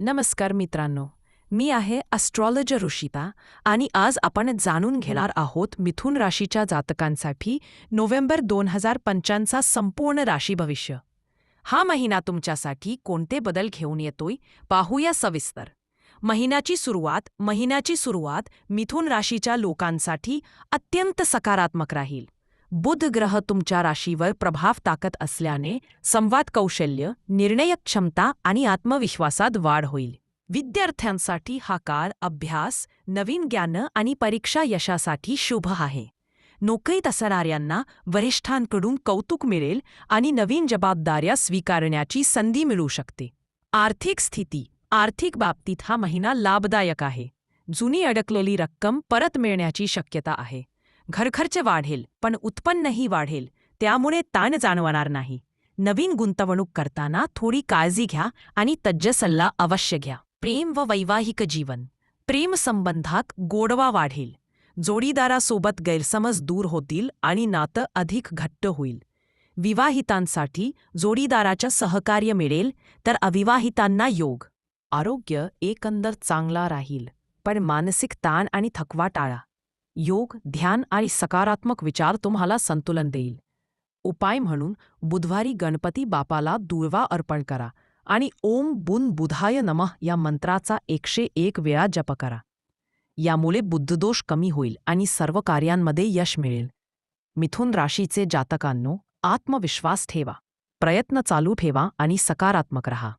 नमस्कार मित्रांनो मी आहे ॲस्ट्रॉलॉजर ऋषिता आणि आज आपण जाणून घेणार आहोत मिथुन राशीच्या जातकांसाठी नोव्हेंबर दोन हजार पंचांचा संपूर्ण राशी भविष्य. हा महिना तुमच्यासाठी कोणते बदल घेऊन येतोय पाहूया सविस्तर. महिन्याची सुरुवात महिन्याची सुरुवात मिथुन राशीच्या लोकांसाठी अत्यंत सकारात्मक राहील. बुध ग्रह तुमच्या राशीवर प्रभाव टाकत असल्याने संवाद कौशल्य निर्णय क्षमता आणि आत्मविश्वासात वाढ होईल. विद्यार्थ्यांसाठी हा काळ अभ्यास नवीन ज्ञान आणि परीक्षा यशासाठी शुभ आहे. नोकरीत असणाऱ्यांना वरिष्ठांकडून कौतुक मिळेल आणि नवीन जबाबदाऱ्या स्वीकारण्याची संधी मिळू शकते. आर्थिक स्थिती आर्थिक बाबतीत हा महिना लाभदायक आहे. जुनी अडकलेली रक्कम परत मिळण्याची शक्यता आहे. घरखर्च वाढेल पण उत्पन्नही वाढेल त्यामुळे ताण जाणवणार नाही. नवीन गुंतवणूक करताना थोडी काळजी घ्या आणि तज्ज्ञ सल्ला अवश्य घ्या. प्रेम व वैवाहिक जीवन. प्रेम संबंधात गोडवा वाढेल. जोडीदारासोबत गैरसमज दूर होतील आणि नातं अधिक घट्ट होईल. विवाहितांसाठी जोडीदाराच्या सहकार्य मिळेल तर अविवाहितांना योग. आरोग्य एकंदर चांगला राहील पण मानसिक ताण आणि थकवा टाळा. योग ध्यान आणि सकारात्मक विचार तुम्हाला संतुलन देईल. उपाय म्हणून बुधवारी गणपती बापाला दुर्वा अर्पण करा आणि ओम बुन बुधाय नमः या मंत्राचा एकशे एक वेळा जप करा. यामुळे बुद्धदोष कमी होईल आणि सर्व कार्यांमध्ये यश मिळेल. मिथुन राशीचे जातकांनो आत्मविश्वास ठेवा प्रयत्न चालू ठेवा आणि सकारात्मक रहा.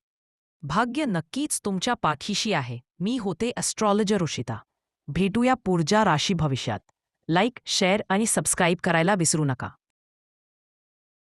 भाग्य नक्कीच तुमच्या पाठीशी आहे. मी होते ॲस्ट्रॉलॉजर ऋषिता भेटूया पुढच्या राशी भविष्यात. लाईक शेअर आणि सबस्क्राईब करायला विसरू नका.